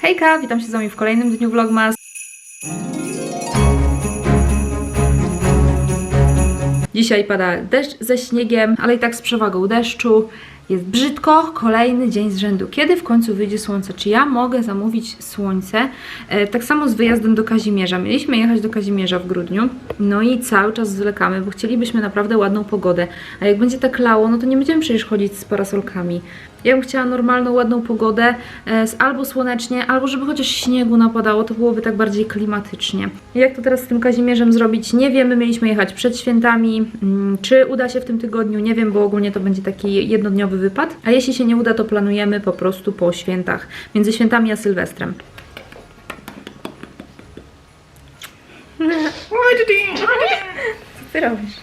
Hejka, witam się z Wami w kolejnym dniu Vlogmas. Dzisiaj pada deszcz ze śniegiem, ale i tak z przewagą deszczu. Jest brzydko, kolejny dzień z rzędu. Kiedy w końcu wyjdzie słońce? Czy ja mogę zamówić słońce? E, tak samo z wyjazdem do Kazimierza. Mieliśmy jechać do Kazimierza w grudniu, no i cały czas zwlekamy, bo chcielibyśmy naprawdę ładną pogodę. A jak będzie tak lało, no to nie będziemy przecież chodzić z parasolkami. Ja bym chciała normalną, ładną pogodę, e, z albo słonecznie, albo żeby chociaż śniegu napadało, to byłoby tak bardziej klimatycznie. Jak to teraz z tym Kazimierzem zrobić? Nie wiemy, mieliśmy jechać przed świętami. Mm, Czy uda się w tym tygodniu? Nie wiem, bo ogólnie to będzie taki jednodniowy wypad. A jeśli się nie uda, to planujemy po prostu po świętach, między świętami a Sylwestrem. Co ty robisz?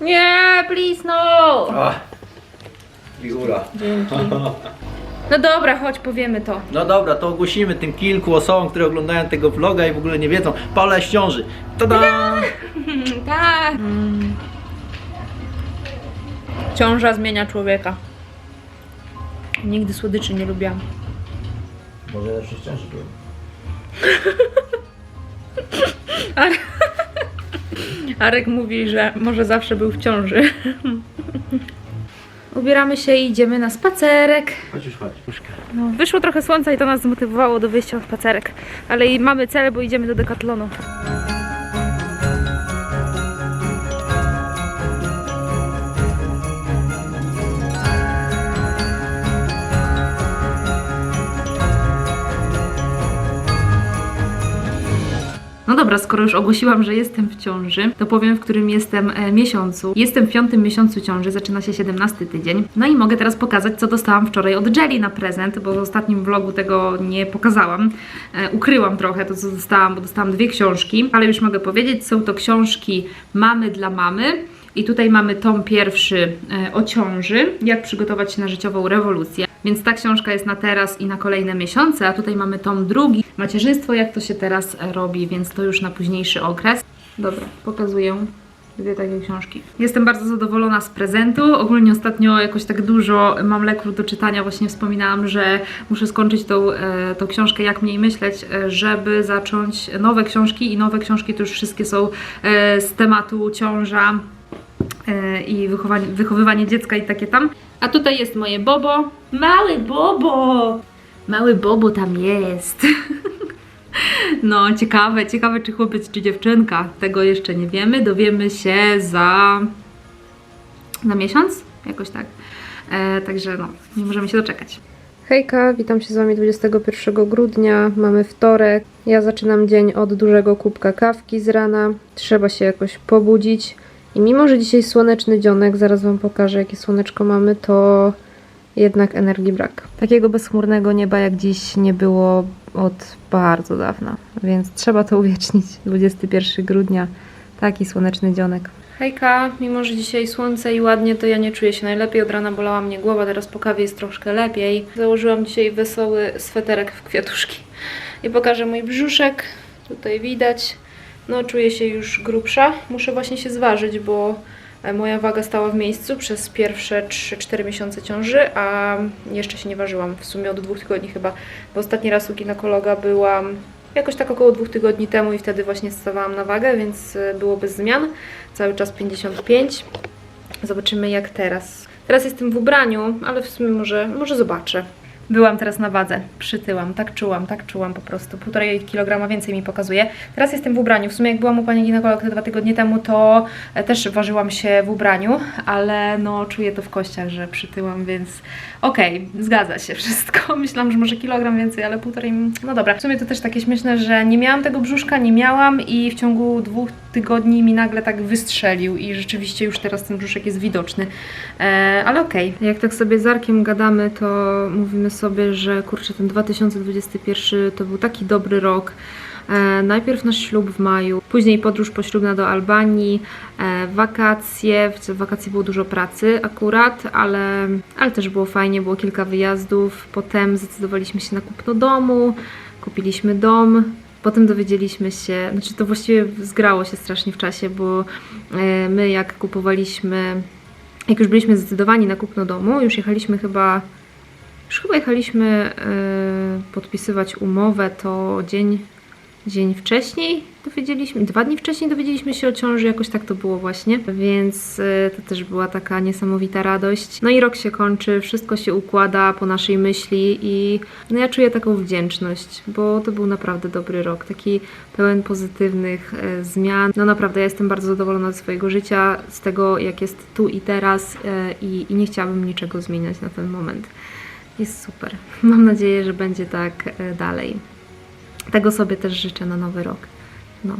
Nie, please no! O, figura. No dobra, chodź, powiemy to. No dobra, to ogłosimy tym kilku osobom, które oglądają tego vloga i w ogóle nie wiedzą. Paula jest w ciąży. Tada! Tak. Ciąża zmienia człowieka. Nigdy słodyczy nie lubiłam. Może w ciąży byłem. Arek mówi, że może zawsze był w ciąży. Ubieramy się i idziemy na spacerek. Chodź już, chodź. No, wyszło trochę słońca i to nas zmotywowało do wyjścia na spacerek. Ale i mamy cel, bo idziemy do Decathlonu. Dobra, skoro już ogłosiłam, że jestem w ciąży, to powiem, w którym jestem e, miesiącu. Jestem w piątym miesiącu ciąży, zaczyna się 17 tydzień. No i mogę teraz pokazać, co dostałam wczoraj od Jelly na prezent, bo w ostatnim vlogu tego nie pokazałam. E, ukryłam trochę to, co dostałam, bo dostałam dwie książki, ale już mogę powiedzieć, są to książki Mamy dla mamy. I tutaj mamy tom pierwszy e, o ciąży, jak przygotować się na życiową rewolucję. Więc ta książka jest na teraz i na kolejne miesiące, a tutaj mamy tom drugi, macierzyństwo, jak to się teraz robi, więc to już na późniejszy okres. Dobra, pokazuję dwie takie książki. Jestem bardzo zadowolona z prezentu. Ogólnie ostatnio jakoś tak dużo mam leków do czytania. Właśnie wspominałam, że muszę skończyć tą, e, tą książkę Jak mniej myśleć, e, żeby zacząć nowe książki i nowe książki to już wszystkie są e, z tematu ciąża, i wychowywanie dziecka i takie tam. A tutaj jest moje Bobo. Mały Bobo! Mały Bobo tam jest. No, ciekawe, ciekawe czy chłopiec czy dziewczynka. Tego jeszcze nie wiemy. Dowiemy się za. za miesiąc? Jakoś tak. E, także no, nie możemy się doczekać. Hejka, witam się z Wami 21 grudnia, mamy wtorek. Ja zaczynam dzień od dużego kubka kawki z rana. Trzeba się jakoś pobudzić. I mimo, że dzisiaj słoneczny dzionek, zaraz Wam pokażę jakie słoneczko mamy, to jednak energii brak. Takiego bezchmurnego nieba jak dziś nie było od bardzo dawna, więc trzeba to uwiecznić. 21 grudnia, taki słoneczny dzionek. Hejka, mimo że dzisiaj słońce i ładnie, to ja nie czuję się najlepiej. Od rana bolała mnie głowa, teraz po kawie jest troszkę lepiej. Założyłam dzisiaj wesoły sweterek w kwiatuszki. I pokażę mój brzuszek. Tutaj widać. No, czuję się już grubsza. Muszę właśnie się zważyć, bo e, moja waga stała w miejscu przez pierwsze 3-4 miesiące ciąży, a jeszcze się nie ważyłam. W sumie od dwóch tygodni chyba. Bo ostatni raz u ginekologa byłam jakoś tak około dwóch tygodni temu i wtedy właśnie stawałam na wagę, więc e, było bez zmian. Cały czas 55. Zobaczymy jak teraz. Teraz jestem w ubraniu, ale w sumie może, może zobaczę. Byłam teraz na wadze, przytyłam, tak czułam, tak czułam po prostu. Półtorej kilograma więcej mi pokazuje. Teraz jestem w ubraniu. W sumie jak byłam u pani ginekolog te dwa tygodnie temu, to e, też ważyłam się w ubraniu, ale no czuję to w kościach, że przytyłam, więc okej, zgadza się wszystko. Myślałam, że może kilogram więcej, ale półtorej, no dobra. W sumie to też takie śmieszne, że nie miałam tego brzuszka, nie miałam i w ciągu dwóch tygodni mi nagle tak wystrzelił i rzeczywiście już teraz ten brzuszek jest widoczny. E, ale okej. Jak tak sobie z Arkiem gadamy, to mówimy sobie, że kurczę, ten 2021 to był taki dobry rok. E, najpierw nasz ślub w maju, później podróż poślubna do Albanii, e, wakacje, w wakacje było dużo pracy akurat, ale, ale też było fajnie, było kilka wyjazdów. Potem zdecydowaliśmy się na kupno domu, kupiliśmy dom, Potem dowiedzieliśmy się, znaczy to właściwie zgrało się strasznie w czasie, bo e, my jak kupowaliśmy, jak już byliśmy zdecydowani na kupno domu, już jechaliśmy chyba, już chyba jechaliśmy e, podpisywać umowę, to dzień, dzień wcześniej dowiedzieliśmy, dwa dni wcześniej dowiedzieliśmy się o ciąży, jakoś tak to było właśnie, więc y, to też była taka niesamowita radość. No i rok się kończy, wszystko się układa po naszej myśli i no ja czuję taką wdzięczność, bo to był naprawdę dobry rok, taki pełen pozytywnych e, zmian. No naprawdę ja jestem bardzo zadowolona ze swojego życia, z tego jak jest tu i teraz e, i, i nie chciałabym niczego zmieniać na ten moment. Jest super. Mam nadzieję, że będzie tak dalej. Tego sobie też życzę na nowy rok. No.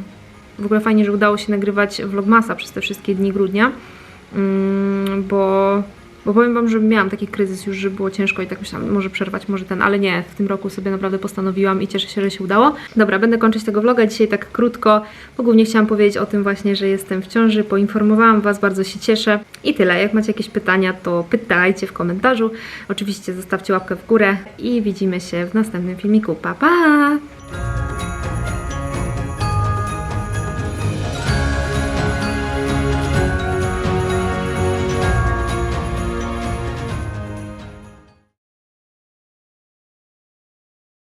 W ogóle fajnie, że udało się nagrywać vlogmasa przez te wszystkie dni grudnia, mm, bo, bo powiem Wam, że miałam taki kryzys już, że było ciężko i tak myślałam, może przerwać, może ten, ale nie, w tym roku sobie naprawdę postanowiłam i cieszę się, że się udało. Dobra, będę kończyć tego vloga dzisiaj tak krótko, bo głównie chciałam powiedzieć o tym właśnie, że jestem w ciąży, poinformowałam Was, bardzo się cieszę i tyle. Jak macie jakieś pytania, to pytajcie w komentarzu. Oczywiście zostawcie łapkę w górę i widzimy się w następnym filmiku. Pa, pa! Bye.